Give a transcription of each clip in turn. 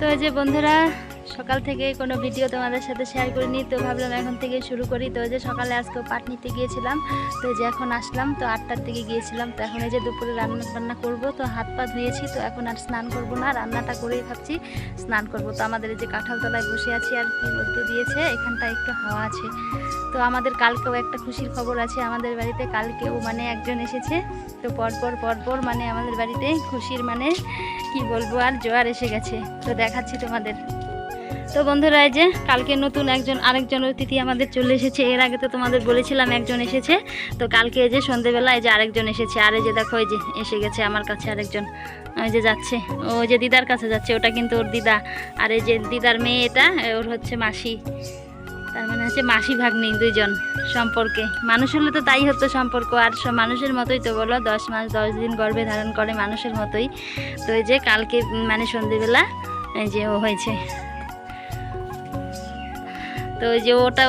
তো এই যে বন্ধুরা সকাল থেকে কোনো ভিডিও তোমাদের সাথে শেয়ার করিনি, তো ভাবলাম এখন থেকে শুরু করি। তো যে সকালে আজকেও পাট নিতে গিয়েছিলাম, তো যে এখন আসলাম, তো আটটার দিকে গিয়েছিলাম, তো এখন এই যে দুপুরে রান্না বান্না করব, তো হাত পা ধুয়েছি, তো এখন আর স্নান করব না, রান্নাটা করেই ভাবছি স্নান করব। তো আমাদের এই যে কাঁঠাল তলায় বসে আছি আর কি রোদ্দু দিয়েছে এখানটা একটু হাওয়া আছে। তো আমাদের কালকেও একটা খুশির খবর আছে, আমাদের বাড়িতে কালকেও মানে একজন এসেছে, তো পরপর পরপর মানে আমাদের বাড়িতে খুশির মানে কি বলব আর, জোয়ার এসে গেছে। তো দেখাচ্ছি তোমাদের। তো বন্ধুরা, এই যে কালকে নতুন একজন, আরেকজন অতিথি আমাদের চলে এসেছে। এর আগে তো তোমাদের বলেছিলাম একজন এসেছে। তো কালকে এই যে সন্ধেবেলা এই যে আরেকজন এসেছে। আর এই যে দেখো, এই যে এসে গেছে আমার কাছে আরেকজন। ওই যে যাচ্ছে। ও যে দিদার কাছে যাচ্ছে, ওটা কিন্তু ওর দিদা। আর এই যে দিদার মেয়ে এটা ওর হচ্ছে মাসি। তার মানে হচ্ছে মাসি ভাগ্নি দুইজন সম্পর্কে। মানুষ হলে তো তাই হতো সম্পর্ক। আর সব মানুষের মতোই তো বলো, দশ মাস, দশ দিন গর্ভে ধারণ করে মানুষের মতোই। তো এই যে কালকে মানে সন্ধেবেলা এই যে ও হয়েছে। তো ওই যে ওটা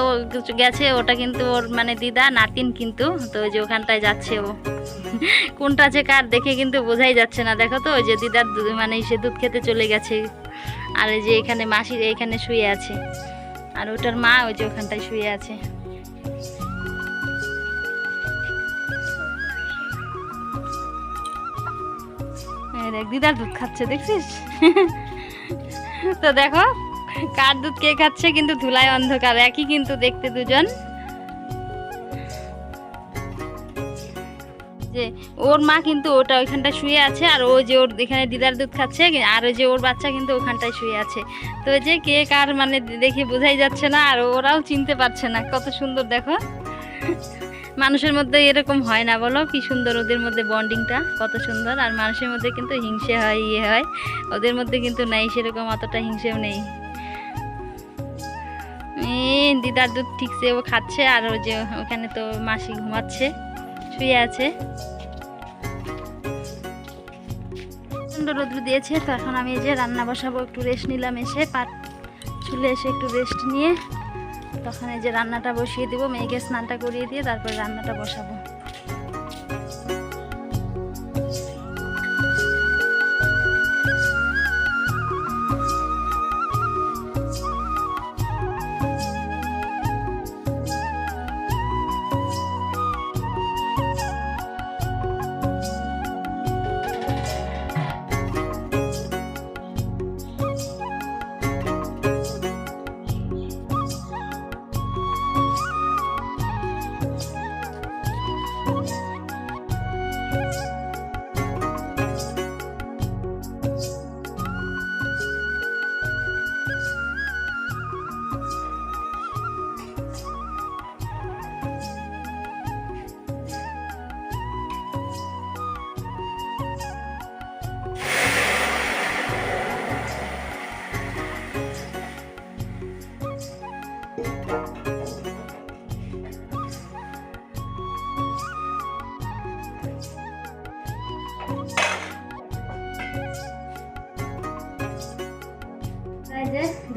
গেছে, ওটা কিন্তু ওর মানে দিদা, নাতিন কিন্তু। তো ওই যে ওখানটায় যাচ্ছে ও। কোনটা যে কার দেখে কিন্তু বোঝাই যাচ্ছে না। দেখো তো, ওই যে দিদার মানে সে দুধ খেতে চলে গেছে। আর এই যে এখানে মাসির এখানে শুয়ে আছে। আর ওটার মা ওই যে ওখানটায় শুয়ে আছে। দিদার দুধ খাচ্ছে, দেখছিস? তো দেখো কার দুধ কে খাচ্ছে কিন্তু ধুলায় অন্ধকার, একই কিন্তু দেখতে দুজন। যে ওর মা কিন্তু ওটা ওইখানটায় শুয়ে আছে, আর ও যে ওর এখানে দিদার দুধ খাচ্ছে, আর ওই যে ওর বাচ্চা কিন্তু ওখানটায় শুয়ে আছে। তো যে কে কার মানে দেখে বোঝাই যাচ্ছে না, আর ওরাও চিনতে পারছে না, কত সুন্দর দেখো। মানুষের মধ্যে এরকম হয় না, বলো? কি সুন্দর ওদের মধ্যে বন্ডিংটা, কত সুন্দর। আর মানুষের মধ্যে কিন্তু হিংসে হয় ইয়ে হয়। ওদের মধ্যে কিন্তু নেই, সেরকম অতটা হিংসেও নেই। দিদার দুধ ঠিকছে, ও খাচ্ছে আর ও যে ওখানে তো মাসি ঘুমাচ্ছে, শুয়ে আছে। সুন্দর রোদ্র দিয়েছে, তো এখন আমি যে রান্না বসাবো, একটু রেস্ট নিলাম এসে পাট চুলে এসে একটু রেস্ট নিয়ে, তখন এই যে রান্নাটা বসিয়ে দেবো, মেয়েকে স্নানটা করিয়ে দিয়ে তারপর রান্নাটা বসাবো।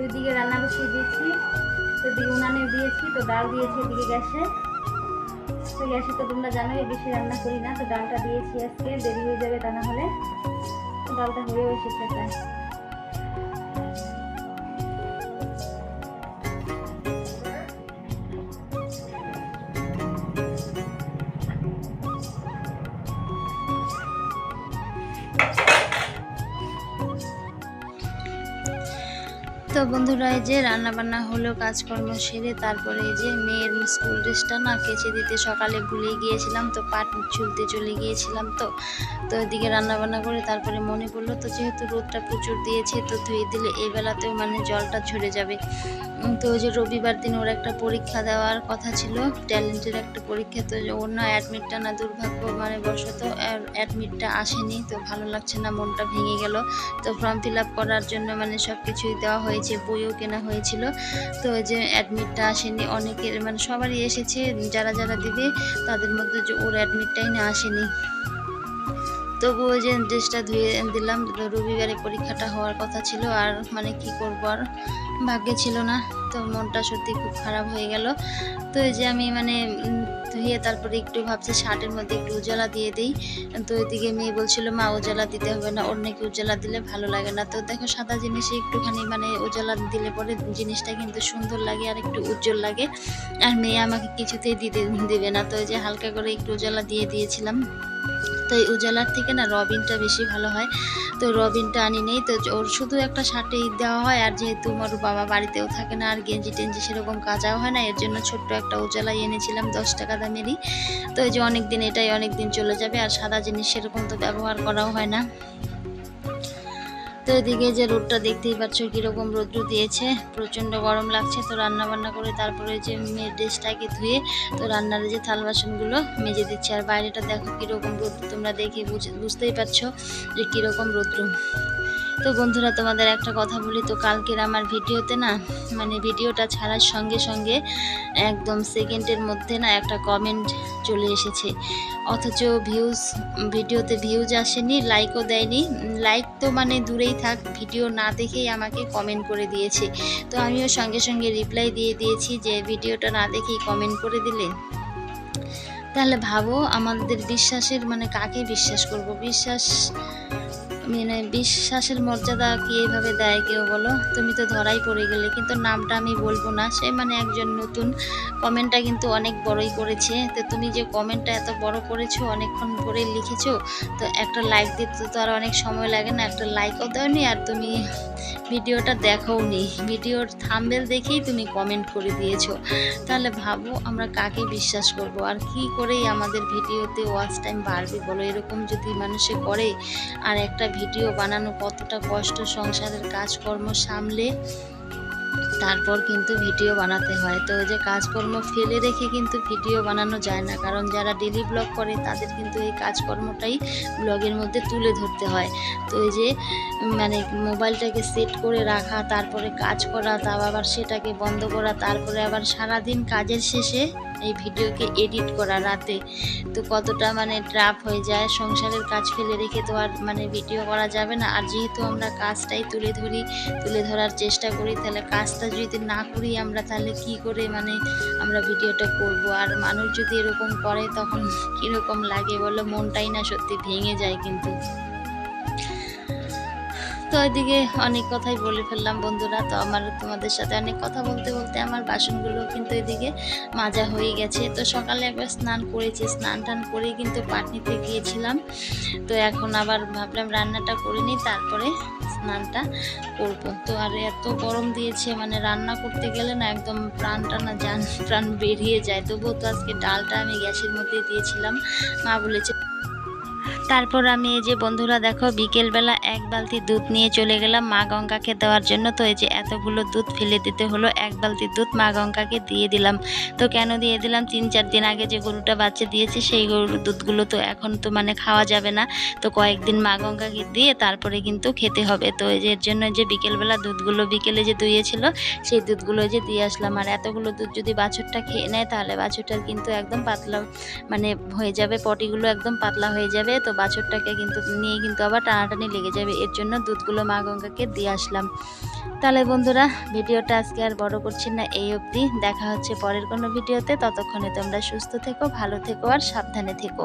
দুই দিকে রান্না বসিয়ে দিয়েছি। তো দিকে উনানে দিয়েছি, তো ডাল দিয়েছি এদিকে গ্যাসে। তো গ্যাসে তো তোমরা জানোই বেশি রান্না করি না। তো ডালটা দিয়েছি আজকে, দেরি হয়ে যাবে তা না হলে। ডালটা হয়েও এসেছে প্রায় তো বন্ধুরা, এই যে রান্না বান্না হলো, কাজকর্ম সেরে তারপরে এই যে মেয়ের স্কুল ড্রেসটা না কেচে দিতে সকালে ভুলে গিয়েছিলাম, তো পাট ছুলতে চলে গিয়েছিলাম তো। তো এদিকে রান্না বান্না করে তারপরে মনে পড়ল, তো যেহেতু রোদটা প্রচুর দিয়েছে, তো ধুয়ে দিলে এই বেলাতেও মানে জলটা ঝরে যাবে। তো যে রবিবার দিন ওর একটা পরীক্ষা দেওয়ার কথা ছিল, ট্যালেন্টের একটা পরীক্ষা, তো ওর না অ্যাডমিটটা না দুর্ভাগ্য মানে বশত অ্যাডমিটটা আসেনি, তো ভালো লাগছে না, মনটা ভেঙে গেল। তো ফর্ম ফিল আপ করার জন্য মানে সব কিছুই দেওয়া হয়েছে। বইও কেনা হয়েছিল। তো যে অ্যাডমিটটা আসেনি, অনেকের মানে সবারই এসেছে, যারা যারা দিবে তাদের মধ্যে যে ওর অ্যাডমিটটাই না আসেনি। তবু ওই যে ড্রেসটা ধুয়ে দিলাম, রবিবারে পরীক্ষাটা হওয়ার কথা ছিল, আর মানে কি করব আর? ভাগ্যে ছিল না, তো মনটা সত্যি খুব খারাপ হয়ে গেল। তো এই যে আমি মানে ধুয়ে তারপরে একটু ভাবছি শার্টের মধ্যে একটু উজ্জ্বলা দিয়ে দিই। তো এদিকে মেয়ে বলছিল, মা উজ্জ্বলা দিতে হবে না, ওর নাকি উজ্জ্বলা দিলে ভালো লাগে না। তো দেখো সাদা জিনিসে একটুখানি মানে উজ্জ্বলা দিলে পরে জিনিসটা কিন্তু সুন্দর লাগে আর একটু উজ্জ্বল লাগে। আর মেয়ে আমাকে কিছুতেই দিতে দেবে না। তো যে হালকা করে একটু উজ্জ্বলা দিয়ে দিয়েছিলাম। তো এই উজালার থেকে না রবিনটা বেশি ভালো হয়। তো রবিনটা আনি নেই, তো ওর শুধু একটা শার্টেই দেওয়া হয়, আর যেহেতু আমার বাবা বাড়িতেও থাকে না, আর গেঞ্জি টেঞ্জি সেরকম কাজাও হয় না, এর জন্য ছোট্ট একটা উজালাই এনেছিলাম দশ টাকা দামেরই। তো এই যে অনেক দিন এটাই অনেক দিন চলে যাবে, আর সাদা জিনিস সেরকম তো ব্যবহার করাও হয় না। তো এদিকে যে রোদটা দেখতেই পাচ্ছ, কীরকম রোদ্র দিয়েছে। প্রচণ্ড গরম লাগছে, তো রান্না বান্না করে তারপরে যে মেয়ের ড্রেসটাকে ধুয়ে, তো রান্নার যে থাল বাসনগুলো মেজে দিচ্ছে। আর বাইরেটা দেখো কীরকম রোদ্র তোমরা দেখে বুঝ- বুঝতেই পারছ যে কীরকম রৌদ্র। তো বন্ধুরা, তোমাদের একটা কথা বলি, তো কালকের আমার ভিডিওতে না মানে ভিডিওটা ছাড়ার সঙ্গে সঙ্গে একদম সেকেন্ডের মধ্যে না একটা কমেন্ট চলে এসেছে। অথচ ভিউজ ভিডিওতে ভিউজ আসেনি লাইকও দেয়নি। লাইক তো মানে দূরেই থাক ভিডিও না দেখেই আমাকে কমেন্ট করে দিয়েছে। তো আমিও সঙ্গে সঙ্গে রিপ্লাই দিয়ে দিয়েছি যে, ভিডিওটা না দেখেই কমেন্ট করে দিলে? তাহলে ভাবো, আমাদের বিশ্বাসের মানে কাকে বিশ্বাস করব? বিশ্বাস মানে বিশ্বাসের মর্যাদা কি এইভাবে দেয় কেউ বলো? তুমি তো ধরাই পড়ে গেলে, কিন্তু নামটা আমি বলব না। সে মানে একজন নতুন কমেন্টটা কিন্তু অনেক বড়ই করেছে। তো তুমি যে কমেন্টটা এত বড় করেছ, অনেকক্ষণ করে লিখেছো, তো একটা লাইক দিতে তো আর অনেক সময় লাগে না, একটা লাইকও দাওনি আর তুমি ভিডিওটা দেখোও নি। ভিডিওর থাম্বেল দেখেই তুমি কমেন্ট করে দিয়েছ। তাহলে ভাবো আমরা কাকে বিশ্বাস করব? আর কি করেই আমাদের ভিডিওতে ওয়াচ টাইম বাড়বে বলো? এরকম যদি মানুষে করে, আর একটা ভিডিও বানানো কতটা কষ্ট, সংসারের কাজকর্ম সামলে তারপর কিন্তু ভিডিও বানাতে হয়। তো যে কাজকর্ম ফেলে রেখে কিন্তু ভিডিও বানানো যায় না। কারণ যারা ডেলি ব্লগ করে, তাদের কিন্তু এই কাজকর্মটাই ব্লগের মধ্যে তুলে ধরতে হয়। তো এই যে মানে মোবাইলটাকে সেট করে রাখা, তারপরে কাজ করা তা আবার সেটাকে বন্ধ করা, তারপরে আবার সারাদিন কাজের শেষে এই ভিডিওকে এডিট করা রাতে। তো কতটা মানে ট্রাপ হয়ে যায়, সংসারের কাজ ফেলে রেখে তো আর মানে ভিডিও করা যাবে না। আর যেহেতু আমরা কাজটাই তুলে ধরি, তুলে ধরার চেষ্টা করি, তাহলে কাজটা যদি না করি আমরা তাহলে কি করে মানে আমরা ভিডিওটা করব? আর মানুষ যদি এরকম করে তখন কীরকম লাগে বলো? মনটাই না সত্যি ভেঙে যায় কিন্তু। তো ওইদিকে অনেক কথাই বলে ফেললাম বন্ধুরা। তো আমার তোমাদের সাথে অনেক কথা বলতে বলতে আমার বাসনগুলো কিন্তু এদিকে মাজা হয়ে গেছে। তো সকালে একবার স্নান করেছি, স্নান টান করে কিন্তু পাটনিতে গিয়েছিলাম। তো এখন আবার ভাবলাম রান্নাটা করে নিই, তারপরে স্নানটা করব। তো আর এত গরম দিয়েছে মানে রান্না করতে গেলে না একদম প্রাণটা না যান প্রাণ বেরিয়ে যায়। তবুও তো আজকে ডালটা আমি গ্যাসের মধ্যে দিয়েছিলাম। মা বলেছে তারপর আমি এই যে বন্ধুরা দেখো, বিকেলবেলা এক বালতি দুধ নিয়ে চলে গেলাম মা গঙ্গাকে দেওয়ার জন্য। তো এই যে এতগুলো দুধ ফেলে দিতে হলো, এক বালতি দুধ মা গঙ্গাকে দিয়ে দিলাম। তো কেন দিয়ে দিলাম? তিন চার দিন আগে যে গরুটা বাচ্চা দিয়েছে, সেই গরুর দুধগুলো তো এখন তো মানে খাওয়া যাবে না। তো কয়েকদিন মা গঙ্গাকে দিয়ে তারপরে কিন্তু খেতে হবে। তো এই যে এর জন্য যে বিকেলবেলা দুধগুলো বিকেলে যে দুইয়েছিল, সেই দুধগুলো যে দিয়ে আসলাম। আর এতগুলো দুধ যদি বাছুরটা খেয়ে নেয়, তাহলে বাছুরটার কিন্তু একদম পাতলা মানে হয়ে যাবে, পটিগুলো একদম পাতলা হয়ে যাবে। তো বাছুরটাকে কিন্তু নিয়ে কিন্তু আবার টানাটানি লেগে যাবে। এর জন্য দুধগুলো মা গঙ্গাকে দিয়ে আসলাম। তাহলে বন্ধুরা, ভিডিওটা আজকে আর বড় করছি না, এই অবধি। দেখা হচ্ছে পরের কোনো ভিডিওতে। ততক্ষণে তোমরা সুস্থ থেকো, ভালো থেকো আর সাবধানে থেকো।